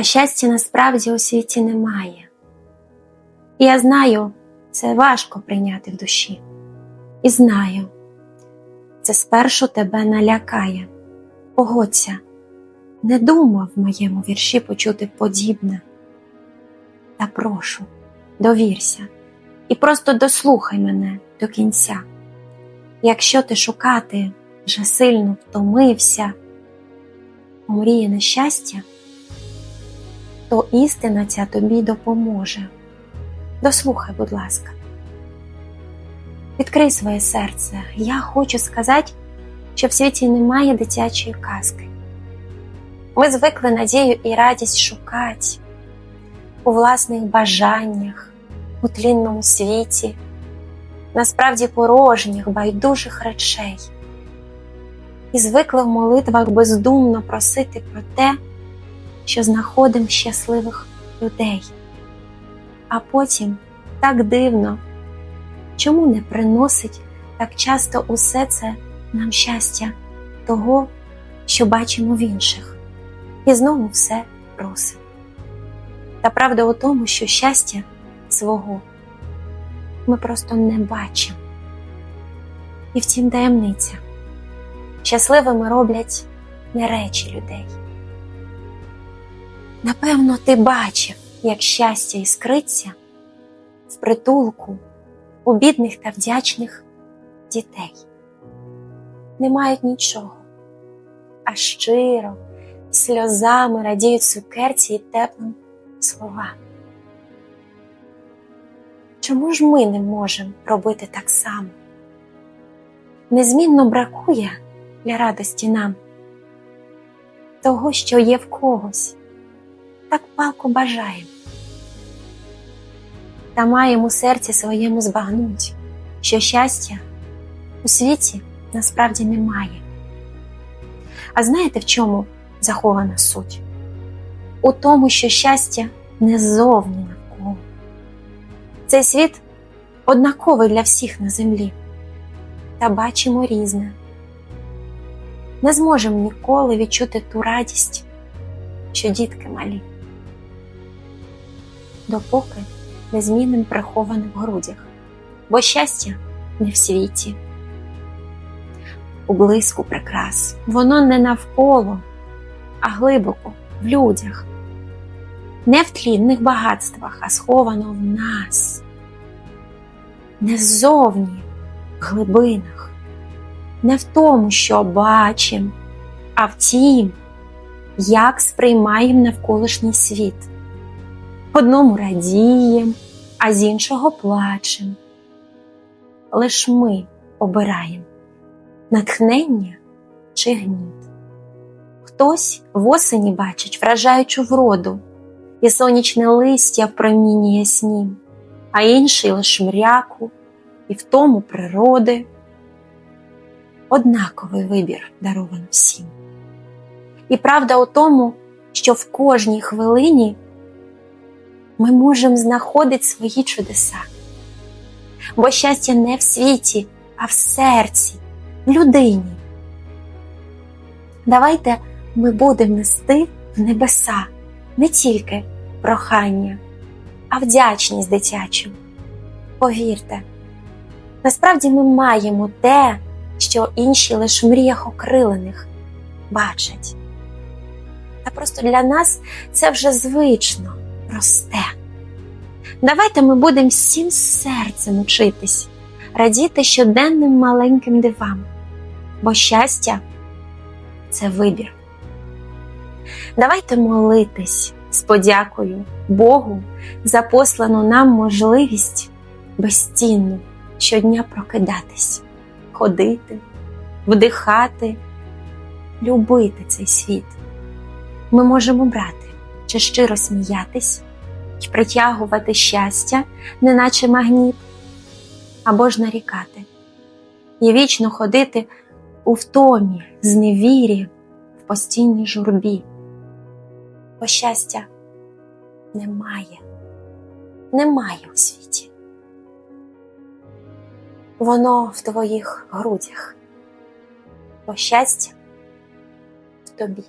А щастя насправді у світі немає. І я знаю, це важко прийняти в душі. І знаю, це спершу тебе налякає. Погодься, не думав в моєму вірші почути подібне. Та прошу, довірся і просто дослухай мене до кінця. Якщо ти шукати вже сильно втомився, омріяне щастя, то істина ця тобі допоможе. Дослухай, будь ласка. Відкрий своє серце. Я хочу сказати, що в світі немає дитячої казки. Ми звикли надію і радість шукати у власних бажаннях, у тлінному світі, насправді порожніх, байдужих речей. І звикли в молитвах бездумно просити про те, що знаходимо щасливих людей. А потім так дивно, чому не приносить так часто усе це нам щастя того, що бачимо в інших, і знову все просимо. Та правда у тому, що щастя свого ми просто не бачимо. І втім таємниця. Щасливими роблять не речі людей. Напевно, ти бачив, як щастя іскриться в притулку у бідних та вдячних дітей. Не мають нічого, а щиро, сльозами радіють цукерці і теплим словам. Чому ж ми не можемо робити так само? Незмінно бракує для радості нам того, що є в когось, так палко бажаємо. Та маємо у серці своєму збагнуть, що щастя у світі насправді немає. А знаєте, в чому захована суть? У тому, що щастя не ззовні навколо. Цей світ однаковий для всіх на землі, та бачимо різне. Не зможемо ніколи відчути ту радість, що дітки малі, допоки не зміним приховане в грудях, бо щастя не в світі. У блиску прикрас, воно не навколо, а глибоко в людях, не в тлінних багатствах, а сховано в нас, не ззовні, в глибинах, не в тому, що бачимо, а в тім, як сприймаємо навколишній світ. Одному радіємо, а з іншого плачемо. Лиш ми обираємо натхнення чи гніт. Хтось в осені бачить вражаючу вроду, і сонячне листя в промінні ясні, а інший лиш мряку і в тому природи. Однаковий вибір дарований всім. І правда у тому, що в кожній хвилині ми можемо знаходити свої чудеса. Бо щастя не в світі, а в серці, в людині. Давайте ми будемо нести в небеса не тільки прохання, а вдячність дитячу. Повірте, насправді ми маємо те, що інші лише в мріях окрилених бачать. Та просто для нас це вже звично, просте. Давайте ми будемо всім серцем учитись, радіти щоденним маленьким дивам, бо щастя це вибір. Давайте молитись з подякою Богу за послану нам можливість безцінну щодня прокидатись, ходити, вдихати, любити цей світ. Ми можемо брати чи щиро сміятись і притягувати щастя, неначе магніт, або ж нарікати, і вічно ходити у втомі, зневірі, в постійній журбі. Бо щастя немає, немає у світі. Воно в твоїх грудях, бо щастя в тобі.